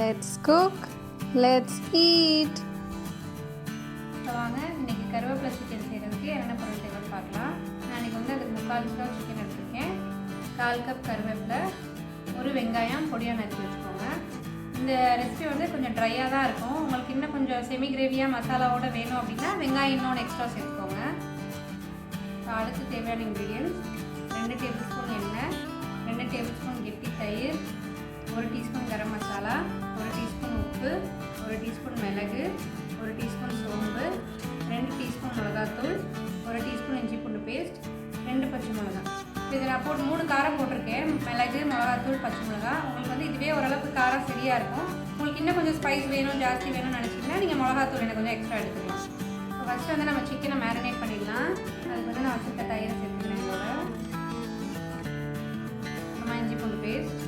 Let's cook let's eat இப்போ வாங்க இன்னைக்கு கருவேப்பிலை சிக்கன் செய்கிறதுக்கு என்னென்ன பொருள் தேவைன்னு பார்க்கலாம். நான் இன்னைக்கு வந்து அதுக்கு முக்கால் கிலோ சிக்கன் எடுத்திருக்கேன். கால் கப் கருவேப்பிலை ஒரு வெங்காயம் பொடியாக நறுக்கி வச்சுக்கோங்க. இந்த ரெசிபி வந்து கொஞ்சம் ட்ரையாக தான் இருக்கும். உங்களுக்கு இன்னும் கொஞ்சம் செமி கிரேவியாக மசாலாவோட வேணும் அப்படின்னா வெங்காயம் இன்னொன்று எக்ஸ்ட்ரா சேர்த்துக்கோங்க. அடுத்து தேவையான இன்க்ரீடியன்ஸ் ஒரு டீஸ்பூன் சோம்பு ரெண்டு டீஸ்பூன் மிளகாத்தூள் ஒரு டீஸ்பூன் இஞ்சி பூண்டு பேஸ்ட் ரெண்டு பச்சை மிளகா. இது நான் போட்டு மூணு காரம் போட்டிருக்கேன். மிளகு மிளகாத்தூள் பச்சை மிளகா. உங்களுக்கு வந்து இதுவே ஓரளவுக்கு காரம் சரியாக இருக்கும். உங்களுக்கு இன்னும் கொஞ்சம் ஸ்பைஸ் வேணும் ஜாஸ்தி வேணும்னு நினச்சிங்கன்னா நீங்கள் மிளகாத்தூள் எனக்கு கொஞ்சம் எக்ஸ்ட்ரா எடுத்துக்கலாம். இப்போ ஃபஸ்ட்டு வந்து நம்ம சிக்கனை மேரினேட் பண்ணிடலாம். அதுக்கு வந்து நான் வச்சுருக்க தயிரை சேர்த்துக்கிறேன் இதோட. அப்புறமா இஞ்சி பூண்டு பேஸ்ட்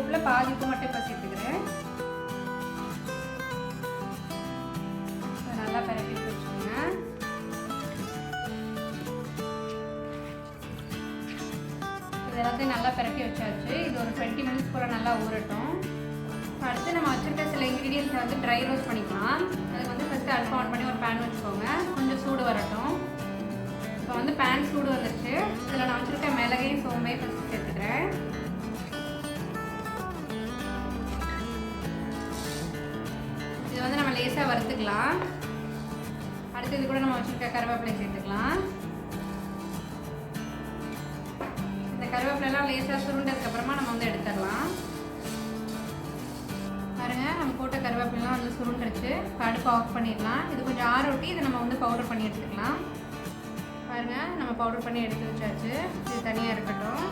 உப்பில் பாதி உப்பு மட்டும் இப்போ சேர்த்துக்கிறேன். நல்லா பரப்பி வச்சுக்கோங்க. இது எல்லாத்தையும் நல்லா பரப்பி வச்சாச்சு. இது ஒரு டுவெண்ட்டி மினிட்ஸ் போல் நல்லா ஊறட்டும். அடுத்து நம்ம வச்சுருக்க சில இன்க்ரீடியன்ஸை வந்து ட்ரை ரோஸ்ட் பண்ணிக்கலாம். அதுக்கு வந்து ஃபஸ்ட்டு அடுப்பு ஆன் பண்ணி ஒரு பேன் வச்சுக்கோங்க. கொஞ்சம் சூடு வரட்டும். இப்போ வந்து பேன் சூடு வந்துருச்சு. லேசாக வறுத்துக்கலாம். அடுத்து இது கூட நம்ம வச்சுருக்க கருவேப்பிலை சேர்த்துக்கலாம். இந்த கருவேப்பிலைலாம் லேசாக சுருண்டதுக்கப்புறமா நம்ம வந்து எடுத்துடலாம். பாருங்கள் நம்ம போட்ட கருவேப்பிலாம் வந்து சுருண்டுருச்சு. இப்போ அடுப்பு ஆஃப் பண்ணிடலாம். இது கொஞ்சம் ஆற ஒட்டி இதை நம்ம வந்து பவுடர் பண்ணி எடுத்துக்கலாம். பாருங்க நம்ம பவுடர் பண்ணி எடுத்து வச்சாச்சு. இது தனியாக இருக்கட்டும்.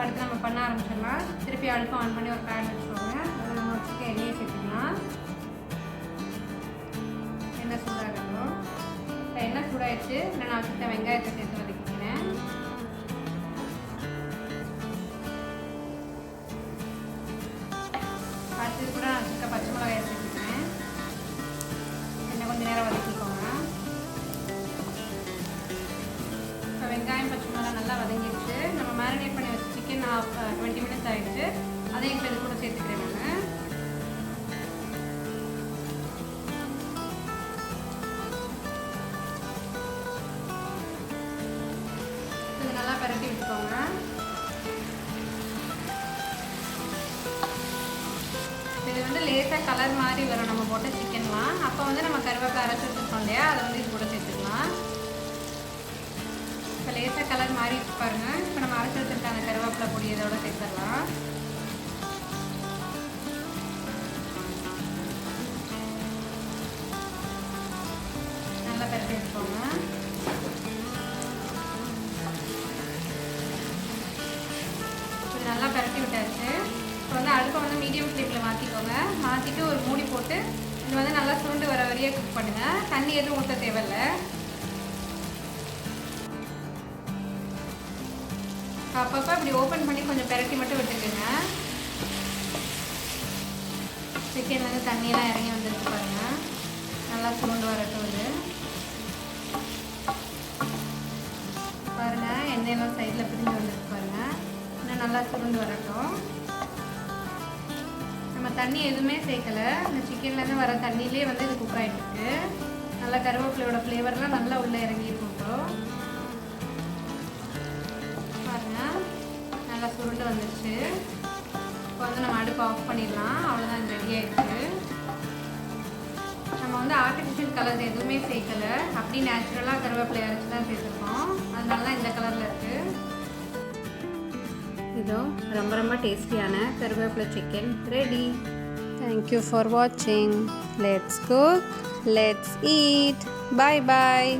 அடுத்து நம்ம பண்ண ஆரம்பிச்சிடலாம். திருப்பி அடுப்பு ஆன் பண்ணி ஒரு பேன் வச்சுக்கோங்க. அதில் நம்ம வச்சுக்க எண்ணெயை சேர்த்துக்கலாம். சூடாயிடுச்சு. இல்லை நான் வச்சுருக்க வெங்காயத்தை சேர்த்து வதக்கிக்கிறேன். அடுத்தது கூட நான் வச்சுருக்க பச்சை மிளகாய் சேர்த்துக்கிறேன். இன்னும் கொஞ்சம் நேரம் வதக்கிக்கோங்க. இப்போ வெங்காயம் பச்சை மிளகாய் நல்லா வதங்கிடுச்சு. நம்ம மேரினேட் பண்ணி வச்சு சிக்கன் டுவெண்ட்டி மினிட்ஸ் ஆகிடுச்சு அதையும் இப்போ இது கூட சேர்த்துக்கிறேன் நான். பரட்டி விட்டுக்கோங்க. இது வந்து லேசாக கலர் மாதிரி வரும். நம்ம போட்ட சிக்கன்லாம். அப்போ வந்து நம்ம கருவேப்பிலை அரைச்சி வச்சுருக்கோம் இல்லையா? அதை வந்து இது கூட சேர்த்துக்கலாம். இப்போ லேசாக கலர் மாறி பாருங்கள் இப்போ நம்ம அரைச்சி வச்சுருக்க அந்த கருவேப்பிலை பொடி இதோட சேர்த்துடலாம். நல்லா பரட்டி வச்சுக்கோங்க மாற்றிட்டு ஒரு மூடி போட்டு இது வந்து நல்லா சுருண்டு வர வரையே குக் பண்ணுங்கள் தண்ணி எதுவும் ஊற்ற தேவையில்ல. அப்பப்போ இப்படி ஓப்பன் பண்ணி கொஞ்சம் பெரட்டி மட்டும் விட்டுக்கோங்க. சிக்கன் வந்து தண்ணியெல்லாம் இறங்கி வந்துருக்கு பாருங்கள் நல்லா சுருண்டு வரட்டும் இது. பாருங்கள் எண்ணெயெல்லாம் சைடில் பிரிஞ்சு வந்துருக்கு பாருங்கள் இன்னும் நல்லா சுருண்டு வரட்டும். தண்ணி எதுவுமே சேர்க்கல. இந்த சிக்கன்லேருந்து வர தண்ணியிலே வந்து இது குக் ஆகிட்டு நல்லா கருவேப்பிலையோட ஃப்ளேவர்லாம் நல்லா உள்ளே இறங்கியிருக்கும் இப்போ. பாருங்க. நல்லா சுருண்டு வந்துடுச்சு இப்போ வந்து நம்ம அடுப்பு ஆஃப் பண்ணிடலாம். அவ்வளோதான் ரெடி ஆயிடுச்சு. நம்ம வந்து ஆர்டிஃபிஷியல் கலர் எதுவுமே சேர்க்கல. அப்படி நேச்சுரலாக கருவேப்பிலை அரைச்சி தான் சேர்த்துருக்கோம். அதனால தான் இந்த கலரில் இருக்குது இதோ ரொம்ப ரொம்ப டேஸ்டியான கருவேப்பிலை chicken ready thank you for வாட்சிங் let's cook let's eat bye bye